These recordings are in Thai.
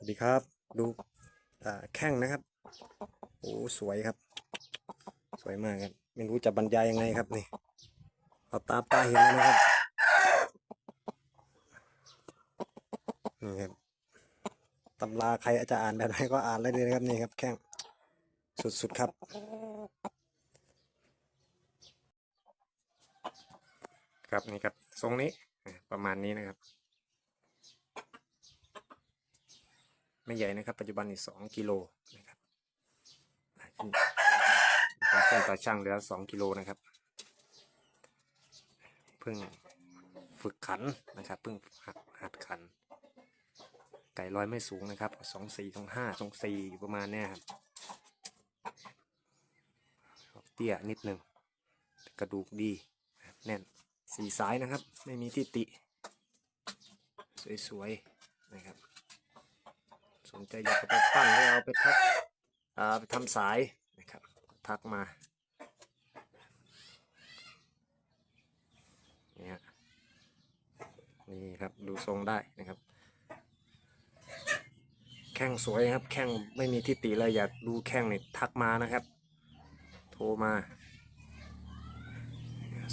วัสดีครับ ดูแข้งนะครับโอ้สวยครับ สวยมากครับ ไม่รู้จะบรรยายยังไงครับนี่เอาตาตาเห็นนะครับนี่ครับตำราใครจะอ่านแบบไหนก็อ่านได้เลยนะครับนี่ครับ แข้งสุดๆครับครับนี่ครับทรงนี้ประมาณนี้นะครับ ไม่ใหญ่นะครับ ปัจจุบันนี่สองกิโลนะครับอ่าขึ้นผมขึ้นตาช่างเหลือสองกิโลนะครับเพิ่งฝึกขันนะครับเพิ่งหัดหัดขัน ไก่ลอยไม่สูงนะครับสองสี่สองห้าสองสี่อยู่ประมาณเนี้ยครับเตี้ยนิดหนึ่งกระดูกดีแน่นสีสายนะครับ ไม่มีที่ติ สวยๆ นะครับ สนใจอยากจะไปปั้นหรือเอาไปทักอ่าไปทำสายนะครับ ทักมานี่ฮะนี่ครับดูทรงได้นะครับ แข้งสวยครับ แข้งไม่มีทิฏฐิเลยอยากดูแข้งนี่ทักมานะครับ โทรมา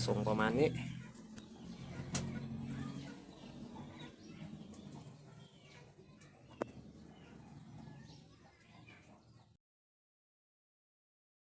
ทรงประมาณนี้